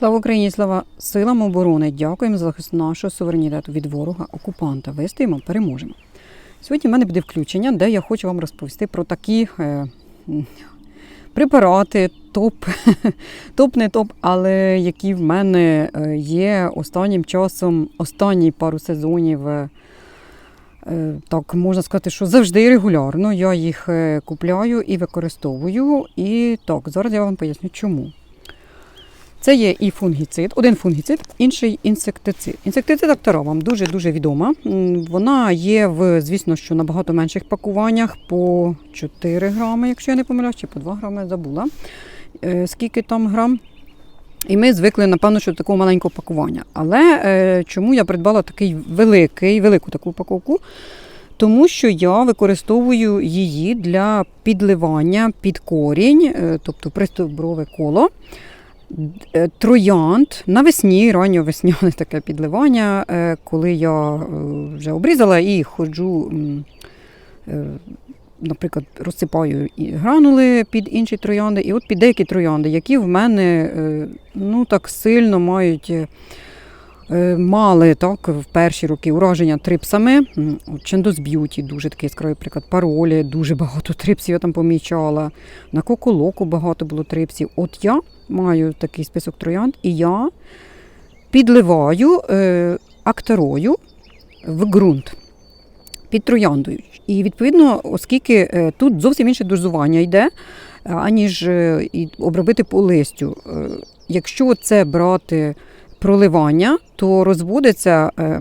Слава Україні, слава силам оборони! Дякуємо за захист нашого суверенітету від ворога, окупанта. Вистоїмо, переможемо. Сьогодні в мене буде включення, де я хочу вам розповісти про такі е, препарати, топ, топ не топ, але які в мене е, є останнім часом, останні пару сезонів. е, е, Так, можна сказати, що завжди регулярно я їх купляю і використовую. І так, зараз я вам поясню, чому. Це є і фунгіцид, один фунгіцид, інший інсектицид. Інсектицид актора вам дуже-дуже відома. Вона є в, звісно, що набагато менших пакуваннях по 4 грами, якщо я не помиляюсь, чи по 2 грами забула. е, Скільки там грам. І ми звикли, напевно, що до такого маленького пакування. Але е, чому я придбала такий великий, велику таку упаковку? Тому що я використовую її для підливання під корінь, е, тобто пристовброве коло. Е, Троянд навесні, ранньо весняне таке підливання, е, коли я е, вже обрізала і ходжу, наприклад, розсипаю гранули під інші троянди, і от під деякі троянди, які в мене ну, так сильно мають. Е, Мали так в перші роки ураження трипсами. Чендос Б'юті, дуже такий яскравий приклад. Паролі, дуже багато трипсів я там помічала. На коколоку багато було трипсів. От я маю такий список троянд, і я підливаю е, акторою в ґрунт під трояндою. І відповідно, оскільки е, тут зовсім інше дозування йде, аніж е, і обробити по листю. Якщо це брати проливання, то розводиться. е,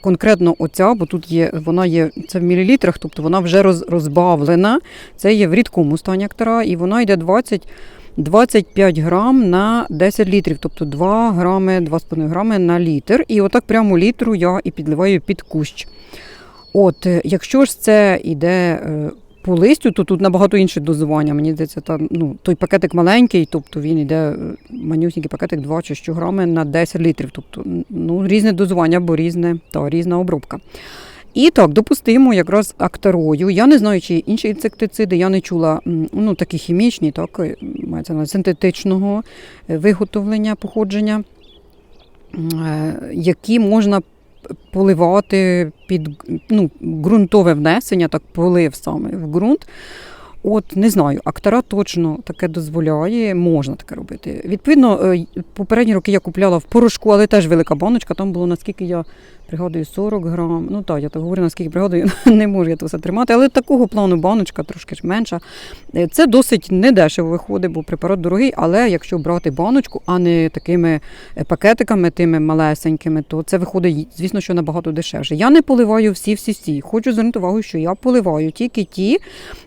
Конкретно оця, бо тут є, вона є це в мілілітрах, тобто вона вже роз, розбавлена. Це є в рідкому стані актора, і вона йде 20 25 грам на 10 літрів, тобто 2 грами, 2,5 грами на літр. І отак прямо літру я і підливаю під кущ. От, е, якщо ж це йде е, по листю, то тут набагато інше дозування. Мені здається, там, ну, той пакетик маленький, тобто він йде е, манюсінький пакетик 2 чи що грами на 10 літрів. Тобто ну, різне дозування, бо різне, та, різна обробка. І так, допустимо, якраз акторою. Я не знаю, чи інші інсектициди, я не чула ну, такі хімічні, так, е, мається на синтетичного е, виготовлення, походження, які можна поливати під ну, ґрунтове внесення, так полив саме в ґрунт. От не знаю, актора точно таке дозволяє, можна таке робити. Відповідно, е, попередні роки я купляла в порошку, але теж велика баночка. Там було наскільки я пригадую 40 грам. Ну так, я так говорю, наскільки пригадую, не можу я це все тримати. Але такого плану баночка трошки ж менша. Е, Це досить недешево виходить, бо препарат дорогий. Але якщо брати баночку, а не такими е, пакетиками, тими малесенькими, то це виходить, звісно, що набагато дешевше. Я не поливаю всі всі всі. Хочу звернути увагу, що я поливаю тільки ті,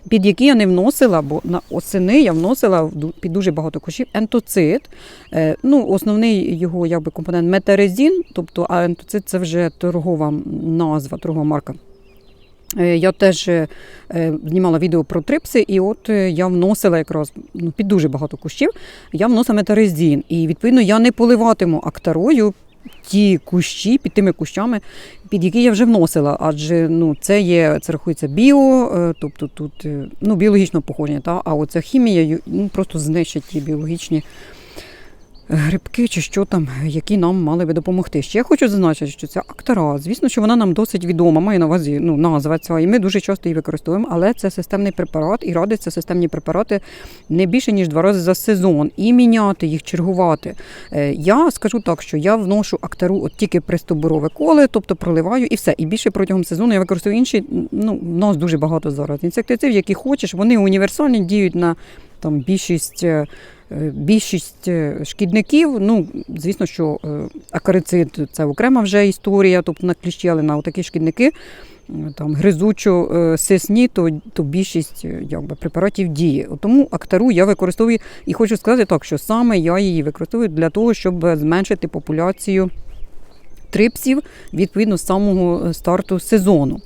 під які я не вносила, бо на осени я вносила під дуже багато кошів ентоцит. Е, Ну, основний його якби, компонент метарезін, тобто а ентоцит це вже торгова назва, торгова марка. Е, Я теж е, е, знімала відео про трипси, і от я вносила якраз ну, під дуже багато кущів, я вносила метарезін. І відповідно я не поливатиму актарою ті кущі під тими кущами, під які я вже вносила. Адже ну, це є, це рахується біо, тобто тут ну, біологічне походження, та? а оця хімія ну, просто знищить ті біологічні грибки чи що там, які нам мали би допомогти. Ще я хочу зазначити, що ця актора, звісно, що вона нам досить відома, має на увазі ну, назва ця, і ми дуже часто її використовуємо, але це системний препарат, і радиться системні препарати не більше, ніж два рази за сезон, і міняти їх, чергувати. Е, Я скажу так, що я вношу актору от тільки пристоборове коле, тобто проливаю і все. І більше протягом сезону я використовую інші. Ну, в нас дуже багато зараз інсектицидів, які хочеш, вони універсальні, діють на там більшість. Е, Більшість е, шкідників, ну звісно, що е, акарицид це окрема вже історія, тобто на кліщі, але на такі шкідники, там гризучо сисні, то, то більшість якби, препаратів діє. Тому актару я використовую і хочу сказати так, що саме я її використовую для того, щоб зменшити популяцію трипсів відповідно з самого старту сезону.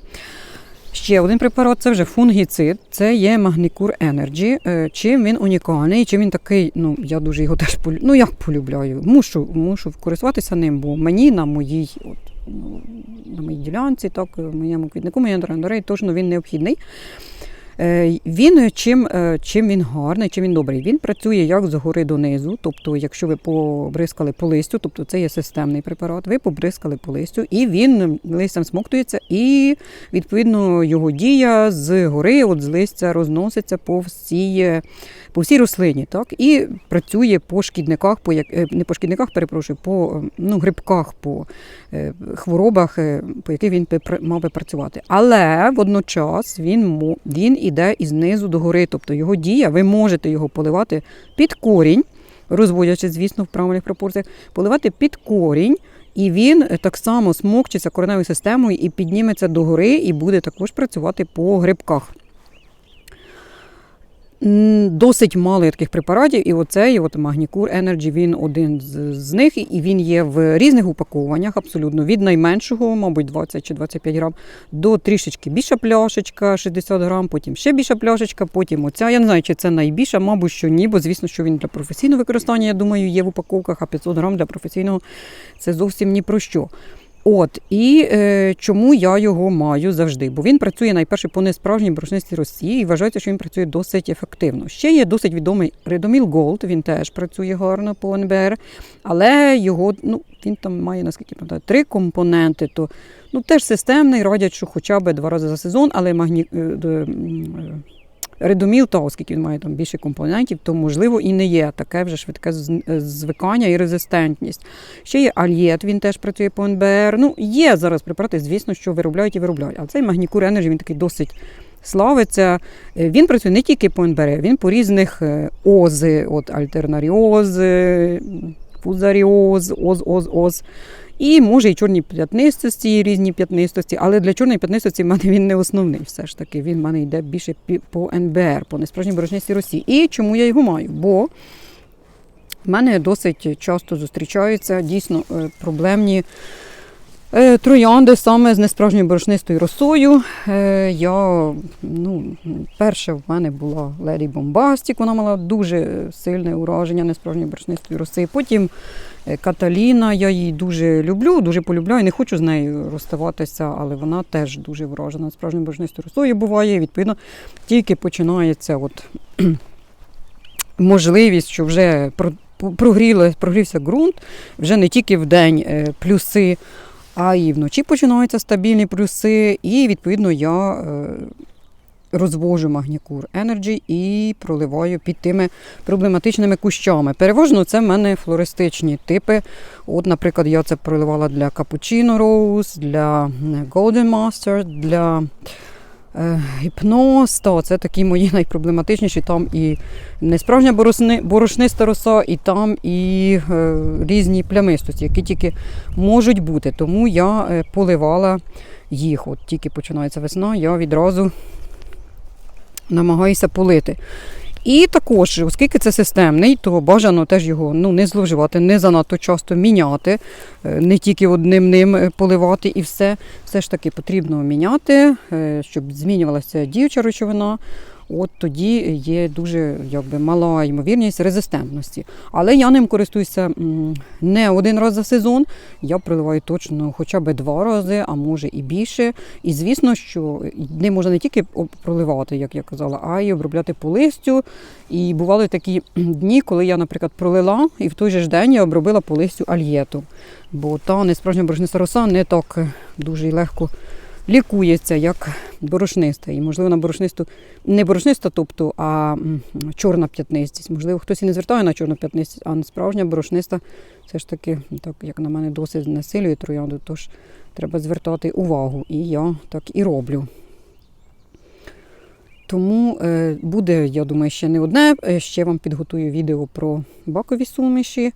Ще один препарат це вже фунгіцид, це є Магнікур Energy. Е, Чим він унікальний, чим він такий, ну я дуже його теж полю... ну як полюбляю. Мушу, мушу користуватися ним, бо мені на моїй, от, ну, на моїй ділянці, так, моєму квітнику, моєму трендорей, точно він необхідний. Е, Він чим, е, чим він гарний, чим він добрий. Він працює як згори донизу. Тобто, якщо ви побризкали по листю, тобто це є системний препарат, ви побризкали по листю, і він листям смоктується, і відповідно його дія з гори, от з листя розноситься по всій, по всій рослині. Так? І працює по шкідниках, по як е, не по шкідниках, перепрошую, по е, ну, грибках, по е, хворобах, е, по яких він мав би працювати. Але водночас він, він іде і знизу до гори, тобто його дія, ви можете його поливати під корінь, розводячи, звісно, в правильних пропорціях, поливати під корінь. І він е, так само смокчиться кореневою системою і підніметься до гори, і буде також працювати по грибках. Досить мало таких препаратів, і оцей от Магнікур Energy, він один з, з них, і він є в різних упакованнях, абсолютно від найменшого, мабуть, 20 чи 25 грам, до трішечки більша пляшечка, 60 грам, потім ще більша пляшечка, потім оця. Я не знаю, чи це найбільша, мабуть, що ні, бо звісно, що він для професійного використання, я думаю, є в упаковках, а 500 грам для професійного це зовсім ні про що. От і е, чому я його маю завжди? Бо він працює найперше по несправжній борошнистій Росії і вважається, що він працює досить ефективно. Ще є досить відомий Редоміл Голд, він теж працює гарно по НБР, але його ну він там має наскільки пам'ятаю, три компоненти. То ну теж системний, радять, що хоча б два рази за сезон, але магні... Редоміл, та оскільки він має там більше компонентів, то можливо і не є таке вже швидке звикання і резистентність. Ще є Альєт, він теж працює по НБР. Ну, є зараз препарати, звісно, що виробляють і виробляють. А цей Магнікур Energy, він такий досить славиться. Е, Він працює не тільки по НБР, він по різних е, ози, от альтернаріоз, е, фузаріоз, оз, оз, оз. І може і чорні п'ятнистості, і різні п'ятнистості, але для чорної п'ятнистості в мене він не основний. Все ж таки, він в мене йде більше по НБР, по несправжній борошнистій Росії. І чому я його маю? Бо в мене досить часто зустрічаються дійсно е, проблемні троянди саме з несправжньою борошнистою росою. Е, Я, ну, перша в мене була Леді Бомбастік, вона мала дуже сильне ураження несправжньої борошнистої роси. Потім е, Каталіна, я її дуже люблю, дуже полюбляю. Не хочу з нею розставатися, але вона теж дуже вражена справжньою борошнистою росою буває. Відповідно, тільки починається от можливість, що вже про- прогріли, прогрівся ґрунт, вже не тільки в день е, плюси, а і вночі починаються стабільні плюси. І відповідно я е, розвожу магнікур Energy і проливаю під тими проблематичними кущами. Переважно це в мене флористичні типи. От, наприклад, я це проливала для Cappuccino Rose, для Golden Master, для гіпноз. Та це такі мої найпроблематичніші. Там і несправжня борошниста роса, і там і е, різні плямистості, які тільки можуть бути. Тому я е, поливала їх. От тільки починається весна, я відразу намагаюся полити. І також, оскільки це системний, то бажано теж його ну, не зловживати, не занадто часто міняти, е, не тільки одним ним е, поливати і все. Все ж таки потрібно міняти, е, щоб змінювалася діюча речовина. От тоді є дуже якби, мала ймовірність резистентності. Але я ним користуюся не один раз за сезон. Я проливаю точно хоча б два рази, а може і більше. І звісно, що ним можна не тільки проливати, як я казала, а й обробляти по листю. І бували такі дні, коли я, наприклад, пролила, і в той же ж день я обробила по листю альєту. Бо та несправжня борошниста роса не так дуже легко лікується, як борошниста. І, можливо, на борошнисту, не борошниста, тобто, а чорна п'ятнистість. Можливо, хтось і не звертає на чорну п'ятнистість, а справжня борошниста все ж таки, так як на мене, досить знесилює троянду, тож треба звертати увагу. І я так і роблю. Тому е, буде, я думаю, ще не одне. Е, Ще вам підготую відео про бакові суміші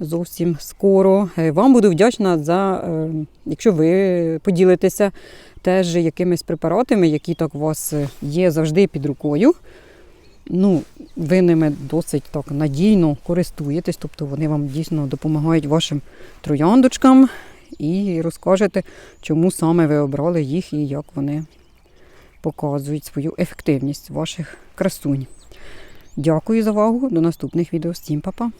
зовсім скоро. Е, Вам буду вдячна за, е, якщо ви поділитеся теж якимись препаратами, які так у вас е, є завжди під рукою. Ну, ви ними досить так надійно користуєтесь, тобто вони вам дійсно допомагають вашим трояндочкам і розкажете, чому саме ви обрали їх і як вони показують свою ефективність ваших красунь. Дякую за увагу. До наступних відео. Всім па-па!